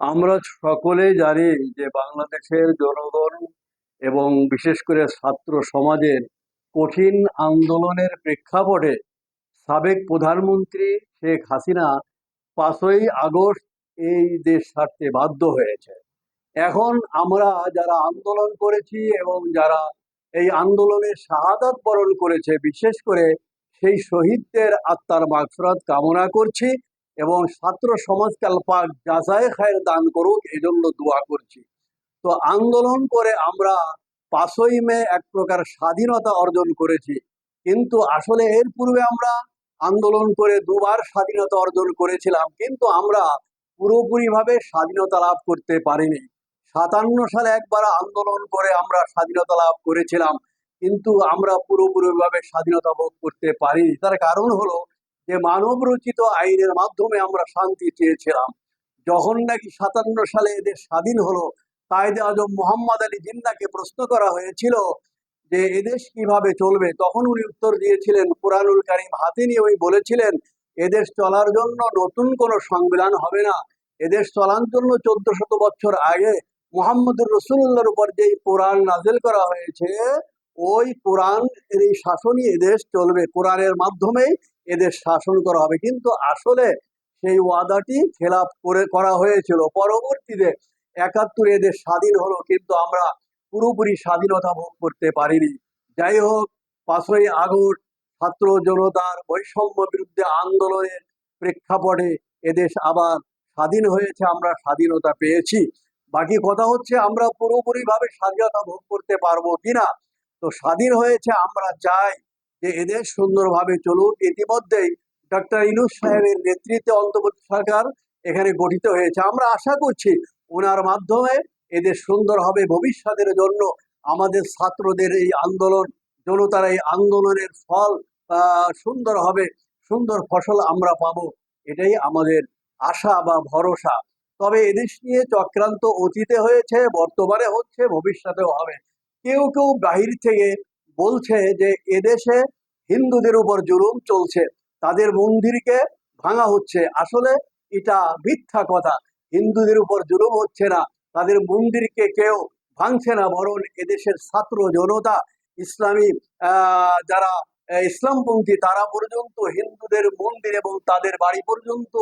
আমরা সকলেই জানি যে বাংলাদেশের জনগণ এবং বিশেষ করে ছাত্র সমাজের কঠিন আন্দোলনের প্রেক্ষাপটে সাবেক প্রধানমন্ত্রী শেখ হাসিনা পাঁচই আগস্ট এই দেশ ছাড়তে বাধ্য হয়েছে। এখন আমরা যারা আন্দোলন করেছি এবং যারা এই আন্দোলনে শাহাদাত বরণ করেছে, বিশেষ করে সেই শহীদদের আত্মার মাগফিরাত কামনা করছি। এবং ছাত্র সমাজকে আল্পাক যাচাই খায়ের দান করুক, এজন্য দোয়া করছি। তো আন্দোলন করে আমরা পাঁচই মে এক প্রকার স্বাধীনতা অর্জন করেছি। কিন্তু আসলে এর পূর্বে আমরা আন্দোলন করে দুবার স্বাধীনতা অর্জন করেছিলাম, কিন্তু আমরা পুরোপুরিভাবে স্বাধীনতা লাভ করতে পারিনি। সাতান্ন সালে একবার আন্দোলন করে আমরা স্বাধীনতা লাভ করেছিলাম, কিন্তু আমরা পুরোপুরিভাবে স্বাধীনতা ভোগ করতে পারিনি। তার কারণ হলো যে মানব রচিত আইনের মাধ্যমে আমরা শান্তি চেয়েছিলাম। যখন নাকি সাতান্ন সালে এদের স্বাধীন হলো, কায়দে আজম মোহাম্মদ আলী জিন্নাকে প্রশ্ন করা হয়েছিল যে, এদেশ কীভাবে চলবে? তখন উনি উত্তর দিয়েছিলেন, কোরআনুল কারিম হাতে নিয়ে উনি বলেছিলেন, এদেশ চলার জন্য নতুন কোনো সংবিধান হবে না। এদেশ চলার জন্য চোদ্দ শত বছর আগে মোহাম্মদুর রসুল্লাহর উপর যেই কোরআন নাজেল করা হয়েছে, ওই কোরআন এর এই শাসনই এদেশ চলবে। কোরআনের মাধ্যমেই এদের শাসন করা হবে। কিন্তু আসলে সেই ওয়াদাটি খেলাপ করে, করা হয়েছিল। পরবর্তীতে একাত্তর এদের স্বাধীন হলো, কিন্তু আমরা পুরোপুরি স্বাধীনতা ভোগ করতে পারিনি। যাই হোক, পাঁচই আগস্ট ছাত্র জনতার বৈষম্য বিরুদ্ধে আন্দোলনের প্রেক্ষাপটে এদেশ আবার স্বাধীন হয়েছে, আমরা স্বাধীনতা পেয়েছি। বাকি কথা হচ্ছে, আমরা পুরোপুরি ভাবে স্বাধীনতা ভোগ করতে পারব কিনা? তো স্বাধীন হয়েছে, আমরা চাই যে এদের সুন্দরভাবে চলুক ইতিমধ্যেই ডক্টর ইনুস সাহেবের নেতৃত্বে অন্তর্বর্তী সরকার এখানে গঠিত হয়েছে। আমরা আশা করছি ওনার মাধ্যমে এদের সুন্দর হবে ভবিষ্যতের জন্য। আমাদের ছাত্রদের এই আন্দোলন, জনতার এই আন্দোলনের ফল সুন্দর হবে, সুন্দর ফসল আমরা পাবো। এটাই আমাদের আশা বা ভরসা। তবে এদেশ নিয়ে চক্রান্ত অতীতে হয়েছে, বর্তমানে হচ্ছে, ভবিষ্যতেও হবে। কেউ কেউ বাহির থেকে বলছে যে এদেশে হিন্দুদের উপর জুলুম চলছে, তাদের মন্দিরকে ভাঙা হচ্ছে। আসলে এটা মিথ্যা কথা। হিন্দুদের উপর জুলুম হচ্ছে না, তাদের মন্দিরকে কেউ ভাঙছে না, বরং এদেশের ছাত্র জনতা, ইসলামী যারা ইসলামপন্থী, তারা পর্যন্ত হিন্দুদের মন্দির এবং তাদের বাড়ি পর্যন্ত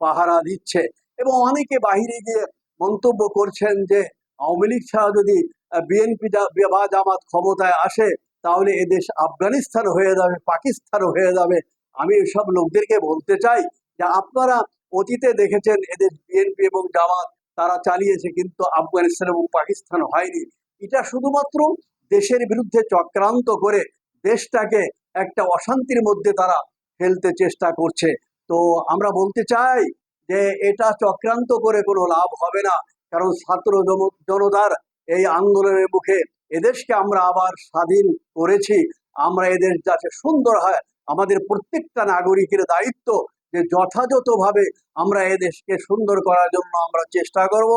পাহারা দিচ্ছে। এবং অনেকে বাহিরে গিয়ে মন্তব্য করছেন যে আওয়ামী লীগ ছাড়া যদি বিএনপি বা জামাত ক্ষমতায় আসে তাহলে এদেশ আফগানিস্তান হয়ে যাবে পাকিস্তান হয়ে যাবে। আমি এসব লোকদেরকে বলতে চাই যে আপনারা অতীতে দেখেছেন এদের বিএনপি এবং জামাত, তারা চালিয়েছে কিন্তু আফগানিস্তান এবং পাকিস্তান হয়নি। এটা শুধুমাত্র দেশের বিরুদ্ধে চক্রান্ত করে দেশটাকে একটা অশান্তির মধ্যে তারা ফেলতে চেষ্টা করছে। তো আমরা বলতে চাই যে এটা চক্রান্ত করে কোনো লাভ হবে না, কারণ ছাত্র জনতার এই আন্দোলনের মুখে এদেশকে আমরা আবার স্বাধীন করেছি। আমরা এদেশ যাতে সুন্দর হয়, আমাদের প্রত্যেকটা নাগরিকের দায়িত্ব যে যথাযথভাবে আমরা এদেশকে সুন্দর করার জন্য আমরা চেষ্টা করব।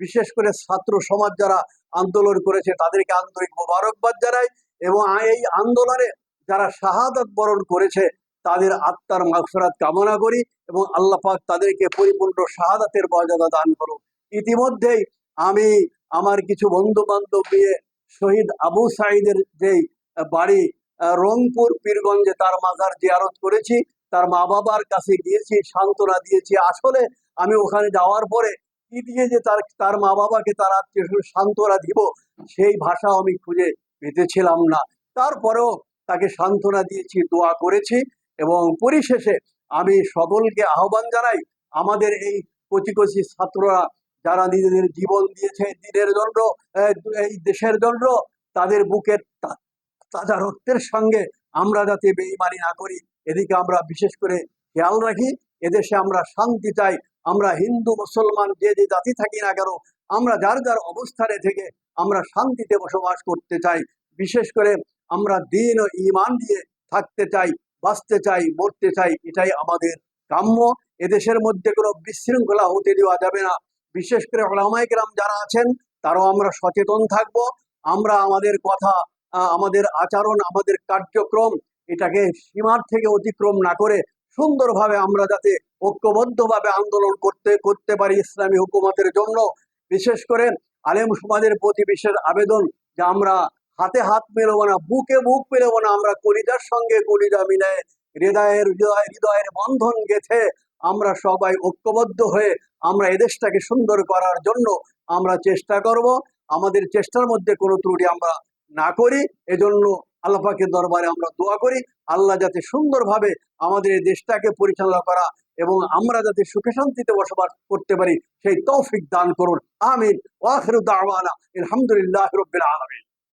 বিশেষ করে ছাত্র সমাজ যারা আন্দোলন করেছে, তাদেরকে আন্তরিক মোবারকবাদ জানাই এবং এই আন্দোলনে যারা শাহাদাত বরণ করেছে, তাদের আত্মার মাগফিরাত কামনা করি এবং আল্লাহ পাক তাদেরকে পরিপূর্ণ শাহাদাতের মর্যাদা দান করুন ইতিমধ্যেই আমি আমার কিছু বন্ধু বান্ধব নিয়ে শহীদ আবু সাইদের যেই বাড়ি রংপুর, পীরগঞ্জে তার মাজার জিয়ারত করেছি। তার মা বাবার কাছে গিয়েছি, সান্ত্বনা দিয়েছি। আসলে আমি ওখানে যাওয়ার পরে কি দিয়ে যে তার তার মা বাবাকে তার আত্মীয় সান্ত্বনা দিব, সেই ভাষা আমি খুঁজে পেতেছিলাম না। তারপরেও তাকে সান্ত্বনা দিয়েছি, দোয়া করেছি এবং পরিশেষে আমি সকলকে আহ্বান জানাই, আমাদের এই কচি কচি ছাত্ররা যারা নিজেদের জীবন দিয়েছে দিনের জন্য, এই দেশের জন্য, তাদের বুকের তাজা রক্তের সঙ্গে আমরা যাতে বেইমানি না করি। এদিকে আমরা বিশেষ করে খেয়াল রাখি, এদেশে আমরা শান্তি চাই, আমরা হিন্দু, মুসলমান, যে যে জাতি থাকি না কেন, আমরা যার যার অবস্থানে থেকে আমরা শান্তিতে বসবাস করতে চাই। বিশেষ করে আমরা দিন ও ইমান দিয়ে থাকতে চাই, বাঁচতে চাই, মরতে চাই, এটাই আমাদের কাম্য। এদেশের মধ্যে কোনো বিশৃঙ্খলা হতে দেওয়া যাবে না। বিশেষ করে ওলামাইকেরাম যারা আছেন, তারাও আমরা সচেতন থাকব। আমরা আমাদের কথা আমাদের আচরণ, আমাদের কার্যক্রম, এটাকে সীমার থেকে অতিক্রম না করে সুন্দরভাবে আমরা যাতে ঐক্যবদ্ধভাবে আন্দোলন করতে করতে পারি ইসলামী হুকুমতের জন্য। বিশেষ করে আলেম সমাজের প্রতি বিশেষ আবেদন যে আমরা হাতে হাত মেলবো না, বুকে বুক মেলবো না, আমরা কলিজার সঙ্গে কলিজা মিলে হৃদয়ের, হৃদয়, হৃদয়ের বন্ধন গেথে আমরা সবাই ঐক্যবদ্ধ হয়ে আমরা এদেশটাকে সুন্দর করার জন্য আমরা চেষ্টা করব। আমাদের চেষ্টার মধ্যে কোনো ত্রুটি আমরা না করি। এজন্য আল্লাহ পাকের দরবারে আমরা দোয়া করি। আল্লাহ যাতে সুন্দরভাবে আমাদের এই দেশটাকে পরিচালনা করা এবং আমরা যাতে সুখে শান্তিতে বসবাস করতে পারি, সেই তৌফিক দান করুন। আমিন। ওয়াখিরু দাওয়ানা। আলহামদুলিল্লাহ রব্বিল আলামিন।